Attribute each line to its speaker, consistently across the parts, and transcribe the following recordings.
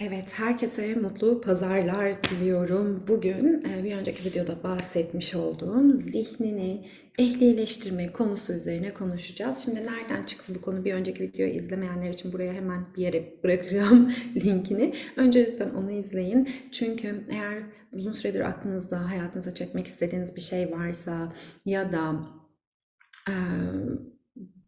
Speaker 1: Evet, herkese mutlu pazarlar diliyorum. Bugün e, bir önceki videoda bahsetmiş olduğum zihnini ehlileştirme konusu üzerine konuşacağız. Şimdi nereden çıktı bu konu? Bir önceki videoyu izlemeyenler için buraya hemen bir yere bırakacağım linkini. Önce lütfen onu izleyin. Çünkü eğer uzun süredir aklınızda, hayatınıza çekmek istediğiniz bir şey varsa ya da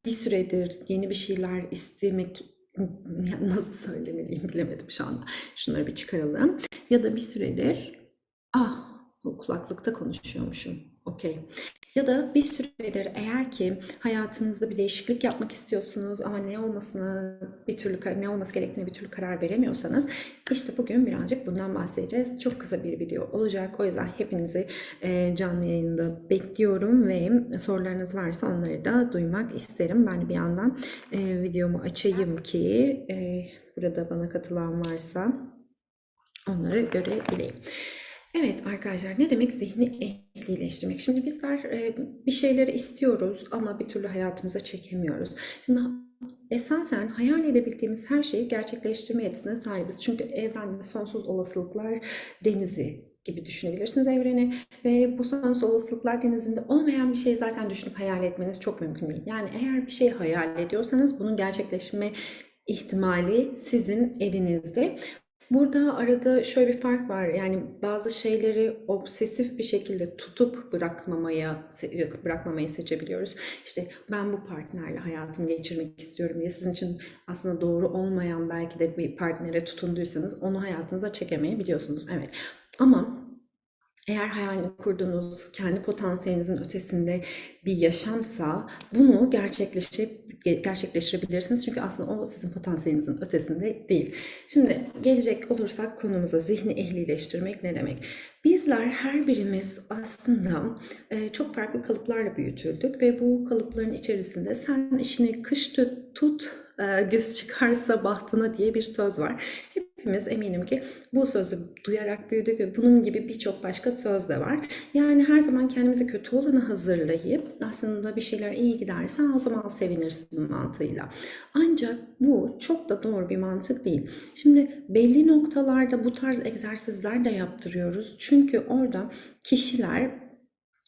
Speaker 1: bir süredir yeni bir şeyler istemek nasıl söylemeliyim bilemedim şu anda. Şunları bir çıkaralım. Ya da bir süredir ah bu kulaklıkta konuşuyormuşum. Okey. Ya da bir süredir eğer ki hayatınızda bir değişiklik yapmak istiyorsunuz ama ne olmasını bir türlü ne olması gerektiğine bir türlü karar veremiyorsanız işte bugün birazcık bundan bahsedeceğiz. Çok kısa bir video olacak. O yüzden hepinizi e, canlı yayında bekliyorum ve sorularınız varsa onları da duymak isterim. Ben bir yandan e, videomu açayım ki e, burada bana katılan varsa onları görebileyim. Evet arkadaşlar ne demek zihni ehlileştirmek? Şimdi bizler e, bir şeyleri istiyoruz ama bir türlü hayatımıza çekemiyoruz. Şimdi esasen hayal edebildiğimiz her şeyi gerçekleştirme yetisine sahibiz. Çünkü evrende sonsuz olasılıklar denizi gibi düşünebilirsiniz evreni ve bu sonsuz olasılıklar denizinde olmayan bir şeyi zaten düşünüp hayal etmeniz çok mümkün değil. Yani eğer bir şey hayal ediyorsanız bunun gerçekleşme ihtimali sizin elinizde. Burada arada şöyle bir fark var. Yani bazı şeyleri obsesif bir şekilde tutup bırakmamaya bırakmamayı seçebiliyoruz. İşte ben bu partnerle hayatımı geçirmek istiyorum diye sizin için aslında doğru olmayan belki de bir partnere tutunduysanız onu hayatınıza çekemeyebiliyorsunuz. Evet. Ama eğer hayalini kurduğunuz kendi potansiyelinizin ötesinde bir yaşamsa bunu gerçekleşip gerçekleştirebilirsiniz. Çünkü aslında o sizin potansiyelinizin ötesinde değil. Şimdi gelecek olursak konumuza zihni ehlileştirmek ne demek? Bizler her birimiz aslında e, çok farklı kalıplarla büyütüldük ve bu kalıpların içerisinde sen işini kış tut, e, göz çıkarsa bahtına diye bir söz var. Hep hepimiz eminim ki bu sözü duyarak büyüdük ve bunun gibi birçok başka söz de var. Yani her zaman kendimizi kötü olanı hazırlayıp aslında bir şeyler iyi giderse o zaman sevinirsin mantığıyla. Ancak bu çok da doğru bir mantık değil. Şimdi belli noktalarda bu tarz egzersizler de yaptırıyoruz. Çünkü orada kişiler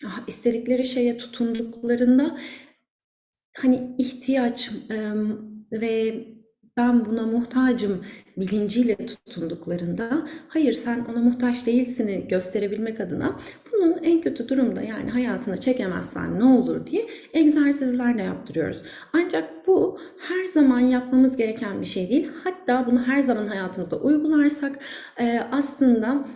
Speaker 1: ah, istedikleri şeye tutunduklarında hani ihtiyaç ve ben buna muhtacım bilinciyle tutunduklarında hayır sen ona muhtaç değilsini gösterebilmek adına bunun en kötü durumda yani hayatına çekemezsen ne olur diye egzersizler de yaptırıyoruz. Ancak bu her zaman yapmamız gereken bir şey değil. Hatta bunu her zaman hayatımızda uygularsak aslında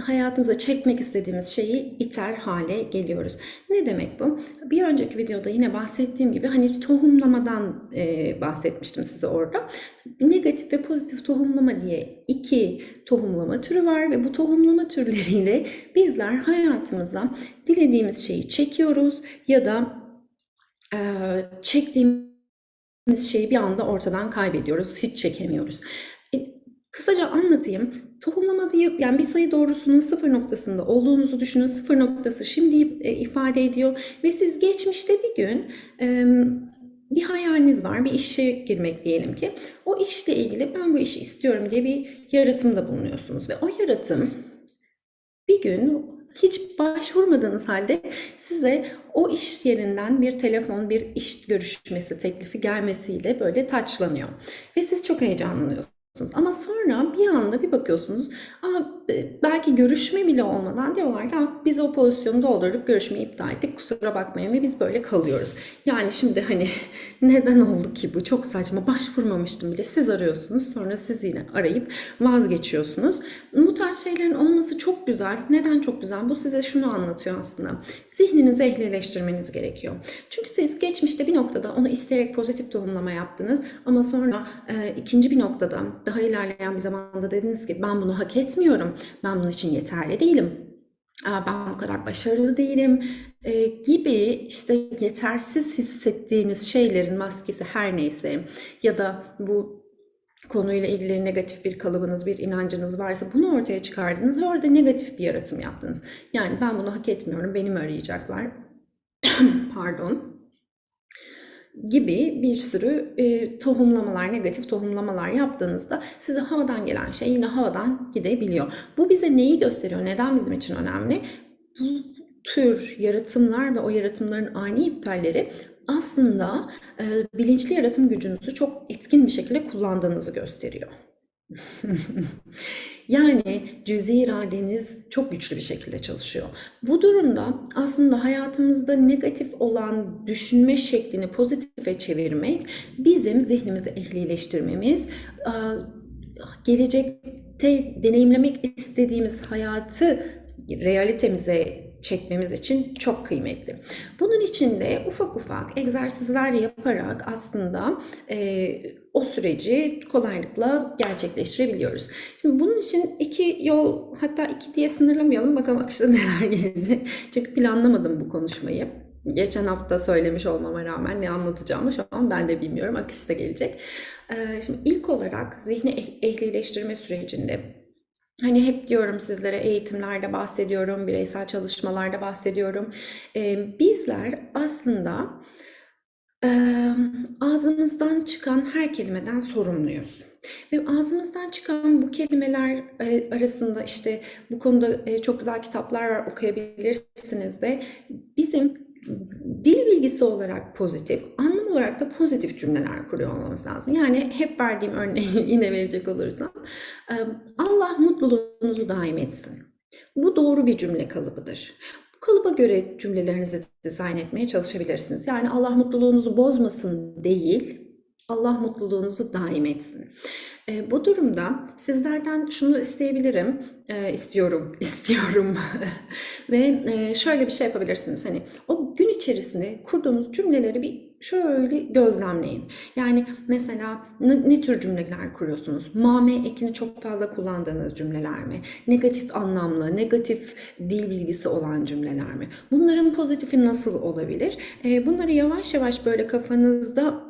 Speaker 1: hayatımıza çekmek istediğimiz şeyi iter hale geliyoruz. Ne demek bu? Bir önceki videoda yine bahsettiğim gibi hani tohumlamadan bahsetmiştim size orada. Negatif ve pozitif tohumlama diye iki tohumlama türü var ve bu tohumlama türleriyle bizler hayatımıza dilediğimiz şeyi çekiyoruz ya da e, çektiğimiz şeyi bir anda ortadan kaybediyoruz, hiç çekemiyoruz. E, kısaca anlatayım. Tohumlama diye yani bir sayı doğrusunun sıfır noktasında olduğunuzu düşünün. Sıfır noktası şimdi e, ifade ediyor ve siz geçmişte bir gün e, bir hayaliniz var, bir işe girmek diyelim ki. O işle ilgili ben bu işi istiyorum diye bir yaratımda bulunuyorsunuz ve o yaratım bir gün hiç başvurmadığınız halde size o iş yerinden bir telefon, bir iş görüşmesi teklifi gelmesiyle böyle taçlanıyor. Ve siz çok heyecanlanıyorsunuz. Ama sonra bir anda bir bakıyorsunuz Aa, belki görüşme bile olmadan diyorlar ki biz o pozisyonu doldurduk görüşmeyi iptal ettik kusura bakmayın ve biz böyle kalıyoruz. Yani şimdi hani neden oldu ki bu çok saçma başvurmamıştım bile siz arıyorsunuz sonra siz yine arayıp vazgeçiyorsunuz. Bu tarz şeylerin olması çok güzel. Neden çok güzel? Bu size şunu anlatıyor aslında. Zihninizi ehlileştirmeniz gerekiyor. Çünkü siz geçmişte bir noktada onu isteyerek pozitif tohumlama yaptınız ama sonra e, ikinci bir noktada daha ilerleyen bir zamanda dediniz ki ben bunu hak etmiyorum. Ben bunun için yeterli değilim. Ben bu kadar başarılı değilim e, gibi işte yetersiz hissettiğiniz şeylerin maskesi her neyse ya da bu konuyla ilgili negatif bir kalıbınız, bir inancınız varsa bunu ortaya çıkardınız ve orada negatif bir yaratım yaptınız. Yani ben bunu hak etmiyorum, beni mi arayacaklar? Pardon. Gibi bir sürü e, tohumlamalar, negatif tohumlamalar yaptığınızda size havadan gelen şey yine havadan gidebiliyor. Bu bize neyi gösteriyor? Neden bizim için önemli? Bu tür yaratımlar ve o yaratımların ani iptalleri aslında e, bilinçli yaratım gücünüzü çok etkin bir şekilde kullandığınızı gösteriyor. Yani cüzi iradeniz çok güçlü bir şekilde çalışıyor. Bu durumda aslında hayatımızda negatif olan düşünme şeklini pozitife çevirmek bizim zihnimizi ehlileştirmemiz, e, gelecekte deneyimlemek istediğimiz hayatı realitemize çekmemiz için çok kıymetli. Bunun için de ufak ufak egzersizler yaparak aslında e, o süreci kolaylıkla gerçekleştirebiliyoruz. Şimdi bunun için iki yol hatta iki diye sınırlamayalım bakalım akışta neler gelecek. Çünkü planlamadım bu konuşmayı. Geçen hafta söylemiş olmama rağmen ne anlatacağımı şu an ben de bilmiyorum. Akışta gelecek. Şimdi ilk olarak zihni eh- ehlileştirme sürecinde Hani hep diyorum sizlere eğitimlerde bahsediyorum, bireysel çalışmalarda bahsediyorum. Ee, bizler aslında e, ağzımızdan çıkan her kelimeden sorumluyuz. Ve ağzımızdan çıkan bu kelimeler e, arasında işte bu konuda e, çok güzel kitaplar var okuyabilirsiniz de bizim dil bilgisi olarak pozitif, anlam olarak da pozitif cümleler kuruyor olmamız lazım. Yani hep verdiğim örneği yine verecek olursam, Allah mutluluğunuzu daim etsin. Bu doğru bir cümle kalıbıdır. Bu kalıba göre cümlelerinizi dizayn etmeye çalışabilirsiniz. Yani Allah mutluluğunuzu bozmasın değil, Allah mutluluğunuzu daim etsin. E, bu durumda sizlerden şunu isteyebilirim, e, istiyorum, istiyorum ve e, şöyle bir şey yapabilirsiniz. Hani o gün içerisinde kurduğunuz cümleleri bir şöyle gözlemleyin. Yani mesela ne, ne tür cümleler kuruyorsunuz? Mame ekini çok fazla kullandığınız cümleler mi? Negatif anlamlı, negatif dil bilgisi olan cümleler mi? Bunların pozitifi nasıl olabilir? E, bunları yavaş yavaş böyle kafanızda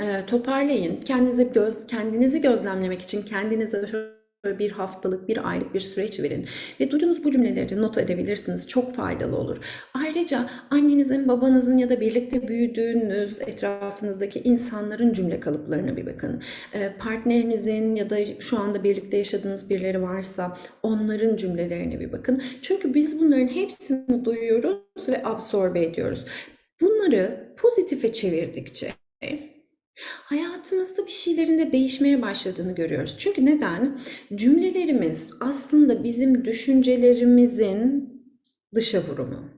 Speaker 1: e, toparlayın. Kendinize göz, kendinizi gözlemlemek için kendinize şöyle bir haftalık, bir aylık bir süreç verin. Ve duyduğunuz bu cümleleri not edebilirsiniz. Çok faydalı olur. Ayrıca annenizin, babanızın ya da birlikte büyüdüğünüz etrafınızdaki insanların cümle kalıplarına bir bakın. E, partnerinizin ya da şu anda birlikte yaşadığınız birileri varsa onların cümlelerine bir bakın. Çünkü biz bunların hepsini duyuyoruz ve absorbe ediyoruz. Bunları pozitife çevirdikçe Hayatımızda bir şeylerin de değişmeye başladığını görüyoruz. Çünkü neden? Cümlelerimiz aslında bizim düşüncelerimizin dışa vurumu.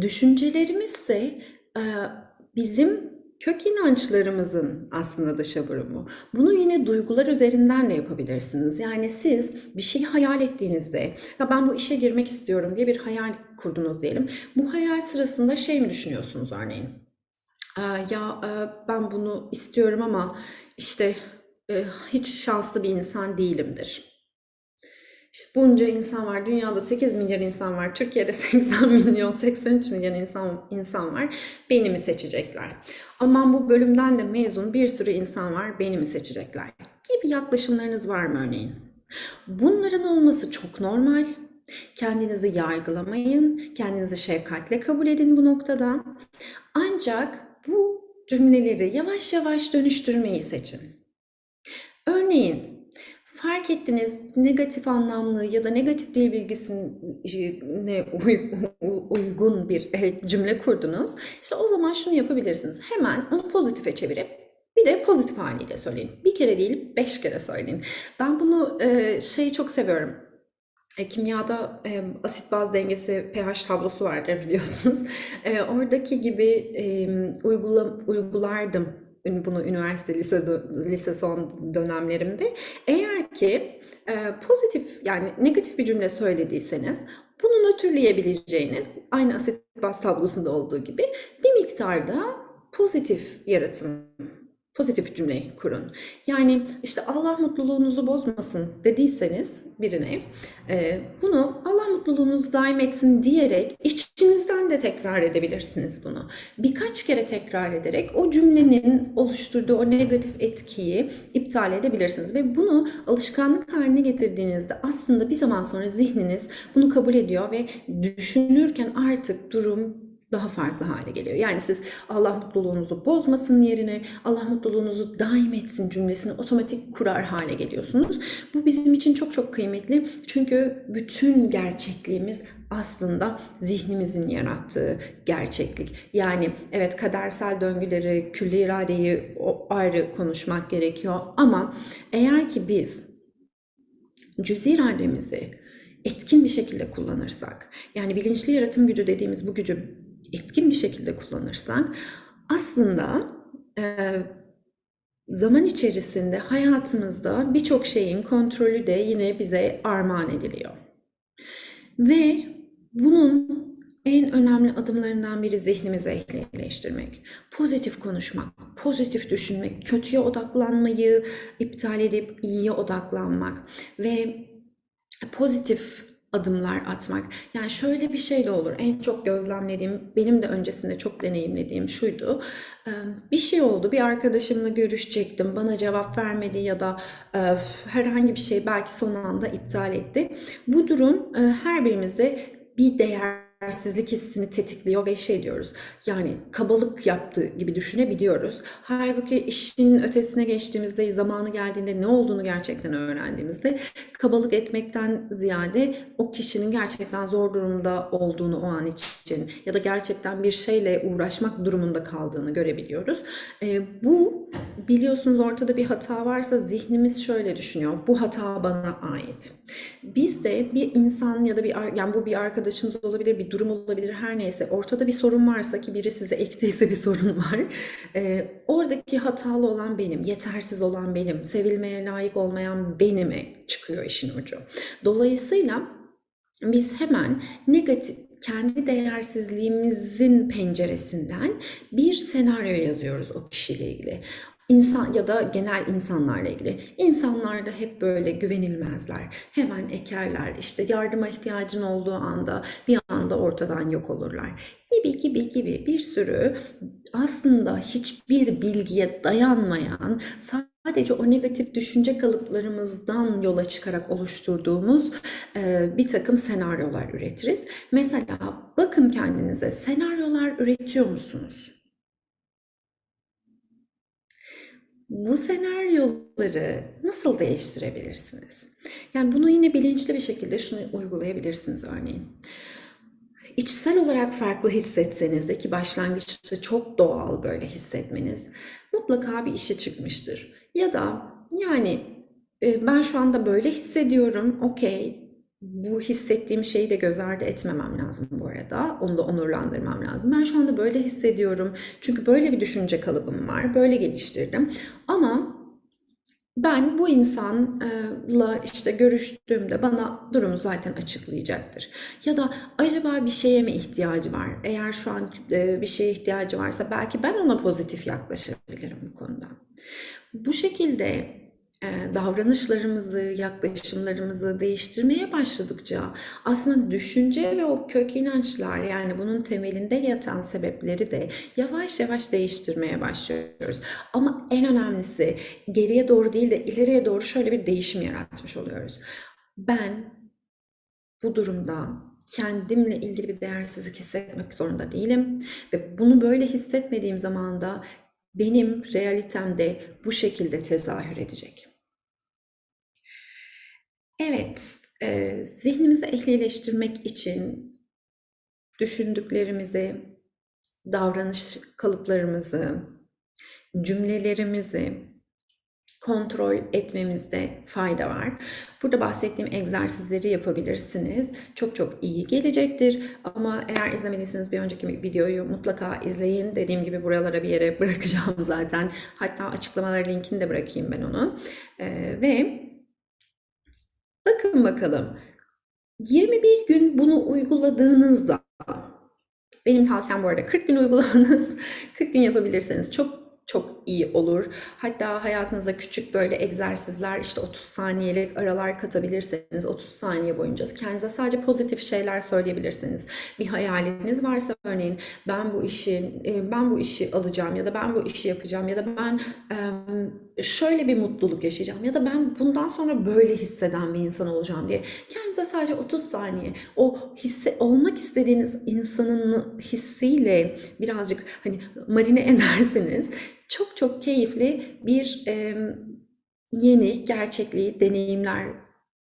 Speaker 1: Düşüncelerimiz ise e, bizim kök inançlarımızın aslında dışa vurumu. Bunu yine duygular üzerinden de yapabilirsiniz. Yani siz bir şey hayal ettiğinizde, ya ben bu işe girmek istiyorum diye bir hayal kurdunuz diyelim. Bu hayal sırasında şey mi düşünüyorsunuz örneğin? Ya ben bunu istiyorum ama işte hiç şanslı bir insan değilimdir. İşte bunca insan var. Dünyada 8 milyar insan var. Türkiye'de 80 milyon, 83 milyon insan insan var. Beni mi seçecekler? Aman bu bölümden de mezun bir sürü insan var. Beni mi seçecekler? Gibi yaklaşımlarınız var mı örneğin? Bunların olması çok normal. Kendinizi yargılamayın. Kendinizi şefkatle kabul edin bu noktada. Ancak bu cümleleri yavaş yavaş dönüştürmeyi seçin. Örneğin fark ettiniz negatif anlamlı ya da negatif dil bilgisine uygun bir cümle kurdunuz. İşte o zaman şunu yapabilirsiniz. Hemen onu pozitife çevirip bir de pozitif haliyle söyleyin. Bir kere değil beş kere söyleyin. Ben bunu şeyi çok seviyorum e, kimyada e, asit baz dengesi pH tablosu vardır biliyorsunuz. E, oradaki gibi e, uygula, uygulardım bunu üniversite lise, lise son dönemlerimde. Eğer ki e, pozitif yani negatif bir cümle söylediyseniz bunu nötrleyebileceğiniz aynı asit baz tablosunda olduğu gibi bir miktarda pozitif yaratım pozitif cümle kurun. Yani işte Allah mutluluğunuzu bozmasın dediyseniz birine e, bunu Allah mutluluğunuzu daim etsin diyerek içinizden de tekrar edebilirsiniz bunu. Birkaç kere tekrar ederek o cümlenin oluşturduğu o negatif etkiyi iptal edebilirsiniz. Ve bunu alışkanlık haline getirdiğinizde aslında bir zaman sonra zihniniz bunu kabul ediyor ve düşünürken artık durum daha farklı hale geliyor. Yani siz Allah mutluluğunuzu bozmasın yerine Allah mutluluğunuzu daim etsin cümlesini otomatik kurar hale geliyorsunuz. Bu bizim için çok çok kıymetli. Çünkü bütün gerçekliğimiz aslında zihnimizin yarattığı gerçeklik. Yani evet kadersel döngüleri, külli iradeyi o ayrı konuşmak gerekiyor ama eğer ki biz cüz irademizi etkin bir şekilde kullanırsak, yani bilinçli yaratım gücü dediğimiz bu gücü etkin bir şekilde kullanırsak aslında e, zaman içerisinde hayatımızda birçok şeyin kontrolü de yine bize armağan ediliyor. Ve bunun en önemli adımlarından biri zihnimizi ehlileştirmek. Pozitif konuşmak, pozitif düşünmek, kötüye odaklanmayı iptal edip iyiye odaklanmak ve pozitif adımlar atmak. Yani şöyle bir şey de olur. En çok gözlemlediğim, benim de öncesinde çok deneyimlediğim şuydu. Bir şey oldu, bir arkadaşımla görüşecektim, bana cevap vermedi ya da herhangi bir şey belki son anda iptal etti. Bu durum her birimizde bir değer değersizlik hissini tetikliyor ve şey diyoruz. Yani kabalık yaptığı gibi düşünebiliyoruz. Halbuki işin ötesine geçtiğimizde, zamanı geldiğinde ne olduğunu gerçekten öğrendiğimizde kabalık etmekten ziyade o kişinin gerçekten zor durumda olduğunu o an için ya da gerçekten bir şeyle uğraşmak durumunda kaldığını görebiliyoruz. E, bu biliyorsunuz ortada bir hata varsa zihnimiz şöyle düşünüyor. Bu hata bana ait. Biz de bir insan ya da bir yani bu bir arkadaşımız olabilir, bir durum olabilir her neyse ortada bir sorun varsa ki biri size ektiyse bir sorun var. E, oradaki hatalı olan benim, yetersiz olan benim, sevilmeye layık olmayan benime çıkıyor işin ucu. Dolayısıyla biz hemen negatif kendi değersizliğimizin penceresinden bir senaryo yazıyoruz o kişiyle ilgili. İnsan ya da genel insanlarla ilgili. İnsanlar da hep böyle güvenilmezler. Hemen ekerler. İşte yardıma ihtiyacın olduğu anda bir anda ortadan yok olurlar. Gibi gibi gibi bir sürü aslında hiçbir bilgiye dayanmayan sadece o negatif düşünce kalıplarımızdan yola çıkarak oluşturduğumuz e, bir takım senaryolar üretiriz. Mesela bakın kendinize senaryolar üretiyor musunuz? Bu senaryoları nasıl değiştirebilirsiniz? Yani bunu yine bilinçli bir şekilde şunu uygulayabilirsiniz örneğin. İçsel olarak farklı hissetseniz de ki başlangıçta çok doğal böyle hissetmeniz mutlaka bir işe çıkmıştır. Ya da yani e, ben şu anda böyle hissediyorum, okey bu hissettiğim şeyi de göz ardı etmemem lazım bu arada. Onu da onurlandırmam lazım. Ben şu anda böyle hissediyorum. Çünkü böyle bir düşünce kalıbım var. Böyle geliştirdim. Ama ben bu insanla işte görüştüğümde bana durumu zaten açıklayacaktır. Ya da acaba bir şeye mi ihtiyacı var? Eğer şu an bir şeye ihtiyacı varsa belki ben ona pozitif yaklaşabilirim bu konuda. Bu şekilde davranışlarımızı, yaklaşımlarımızı değiştirmeye başladıkça aslında düşünce ve o kök inançlar yani bunun temelinde yatan sebepleri de yavaş yavaş değiştirmeye başlıyoruz. Ama en önemlisi geriye doğru değil de ileriye doğru şöyle bir değişim yaratmış oluyoruz. Ben bu durumda kendimle ilgili bir değersizlik hissetmek zorunda değilim ve bunu böyle hissetmediğim zaman da benim realitemde bu şekilde tezahür edecek. Evet, e, zihnimizi ehlileştirmek için düşündüklerimizi, davranış kalıplarımızı, cümlelerimizi kontrol etmemizde fayda var. Burada bahsettiğim egzersizleri yapabilirsiniz. Çok çok iyi gelecektir. Ama eğer izlemediyseniz bir önceki videoyu mutlaka izleyin. Dediğim gibi buralara bir yere bırakacağım zaten. Hatta açıklamalar linkini de bırakayım ben onu. Ee, ve Bakın bakalım. 21 gün bunu uyguladığınızda benim tavsiyem bu arada 40 gün uygulamanız. 40 gün yapabilirseniz çok çok iyi olur. Hatta hayatınıza küçük böyle egzersizler işte 30 saniyelik aralar katabilirseniz 30 saniye boyunca kendinize sadece pozitif şeyler söyleyebilirsiniz. Bir hayaliniz varsa örneğin ben bu işi e, ben bu işi alacağım ya da ben bu işi yapacağım ya da ben şöyle bir mutluluk yaşayacağım ya da ben bundan sonra böyle hisseden bir insan olacağım diye kendinize sadece 30 saniye o hisse olmak istediğiniz insanın hissiyle birazcık hani marine ederseniz çok çok keyifli bir e, yeni gerçekliği deneyimler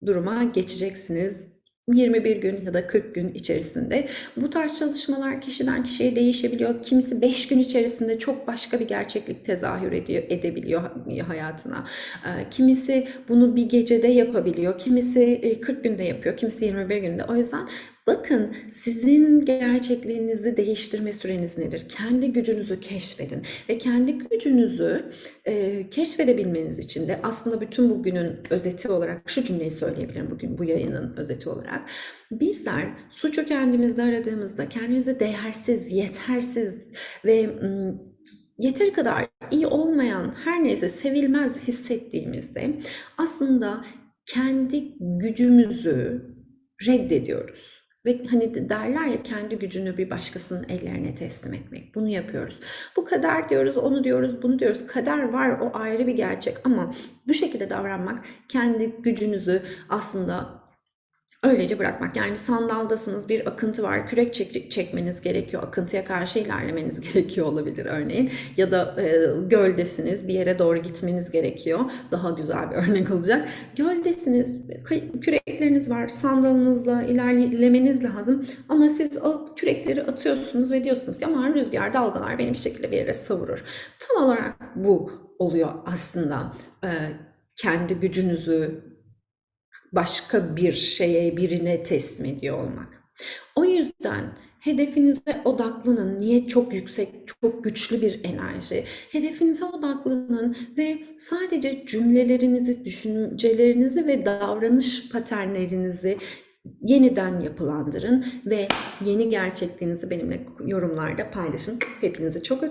Speaker 1: duruma geçeceksiniz. 21 gün ya da 40 gün içerisinde. Bu tarz çalışmalar kişiden kişiye değişebiliyor. Kimisi 5 gün içerisinde çok başka bir gerçeklik tezahür ediyor, edebiliyor hayatına. Kimisi bunu bir gecede yapabiliyor. Kimisi e, 40 günde yapıyor. Kimisi 21 günde. O yüzden Bakın sizin gerçekliğinizi değiştirme süreniz nedir? Kendi gücünüzü keşfedin ve kendi gücünüzü e, keşfedebilmeniz için de aslında bütün bugünün özeti olarak şu cümleyi söyleyebilirim bugün bu yayının özeti olarak. Bizler suçu kendimizde aradığımızda kendimizi değersiz, yetersiz ve yeteri kadar iyi olmayan her neyse sevilmez hissettiğimizde aslında kendi gücümüzü reddediyoruz. Ve hani derler ya kendi gücünü bir başkasının ellerine teslim etmek. Bunu yapıyoruz. Bu kader diyoruz, onu diyoruz, bunu diyoruz. Kader var, o ayrı bir gerçek ama bu şekilde davranmak kendi gücünüzü aslında öylece bırakmak. Yani bir sandaldasınız, bir akıntı var, kürek çek çekmeniz gerekiyor. Akıntıya karşı ilerlemeniz gerekiyor olabilir örneğin. Ya da e, göldesiniz, bir yere doğru gitmeniz gerekiyor. Daha güzel bir örnek olacak. Göldesiniz, kürekleriniz var, sandalınızla ilerlemeniz lazım. Ama siz kürekleri atıyorsunuz ve diyorsunuz ki ama rüzgar, dalgalar beni bir şekilde bir yere savurur. Tam olarak bu oluyor aslında. E, kendi gücünüzü başka bir şeye, birine teslim ediyor olmak. O yüzden hedefinize odaklanın. Niye çok yüksek, çok güçlü bir enerji? Hedefinize odaklanın ve sadece cümlelerinizi, düşüncelerinizi ve davranış paternlerinizi yeniden yapılandırın ve yeni gerçekliğinizi benimle yorumlarda paylaşın. Hepinizi çok öpüyorum.